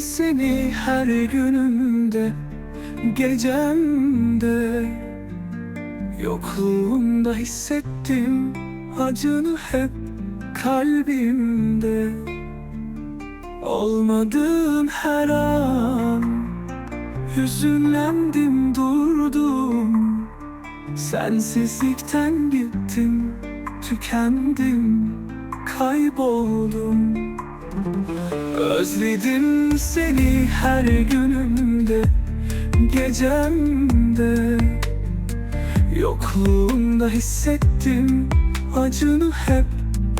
seni her günümde Gecemde. Yokluğunda hissettim acını hep kalbimde. Olmadığın her an Hüzünlendim durdum. Sensizlikten bittim Tükendim Kayboldum Özledim seni her günümde Gecemde. Yokluğunda hissettim Acını hep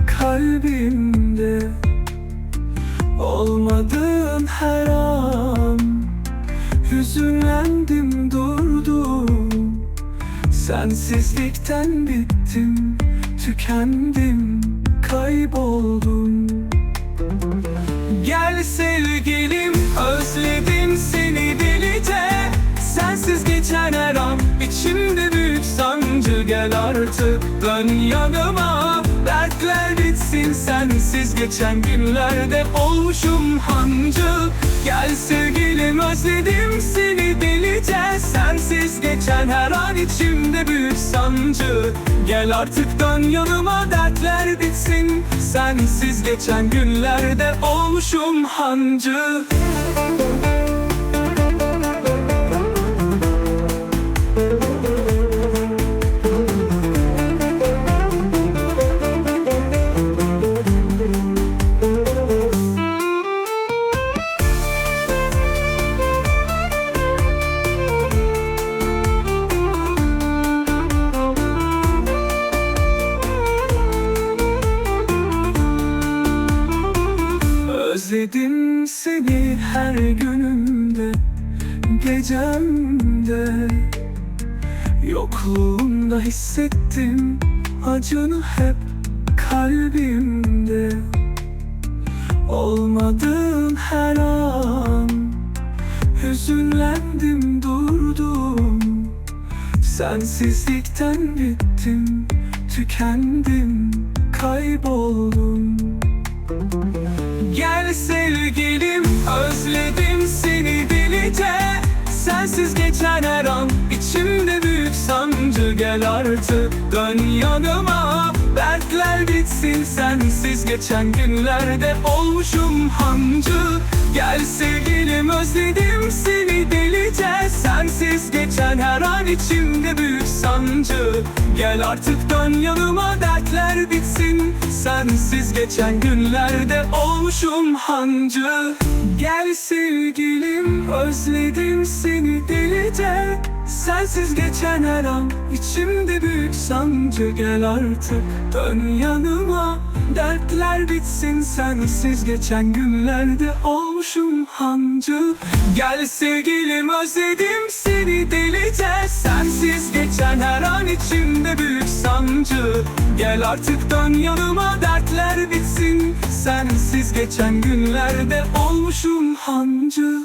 kalbimde. Olmadığın her an Hüzünlendim durdum. Sensizlikten bittim Tükendim Kayboldum Gel sevgilim özledim seni delice. Sensiz geçen her an içimde büyük sancı. Gel artık dön yanıma. Dertler bitsin sensiz geçen günlerde olmuşum hancı. Gel sevgilim özledim seni delice. Sensiz geçen her an içimde büyük sancı. Gel artık dön yanıma dertler bitsin Sensiz geçen günlerde olmuşum hancı Özledim seni her günümde Gecemde. Yokluğunda hissettim Acını hep kalbimde. Olmadığın her an Hüzünlendim durdum. Sensizlikten bittim Tükendim Kayboldum Gel sevgilim özledim seni delice. Sensiz geçen her an içimde büyük sancı. Gel artık dön yanıma. Dertler bitsin sensiz geçen günlerde olmuşum hancı. Gel sevgilim özledim seni delice. Sensiz geçen her an içimde büyük sancı. Gel artık dön yanıma. Dertler bitsin Sensiz geçen günlerde olmuşum hancı. Gel sevgilim özledim seni delice. Sensiz geçen her an içimde büyük sancı. Gel artık dön yanıma. Dertler bitsin sensiz geçen günlerde olmuşum hancı. Gel sevgilim özledim seni delice. Sensiz geçen her an içimde büyük sancı Gel artık dön yanıma dertler bitsin. Sensiz geçen günlerde olmuşum hancı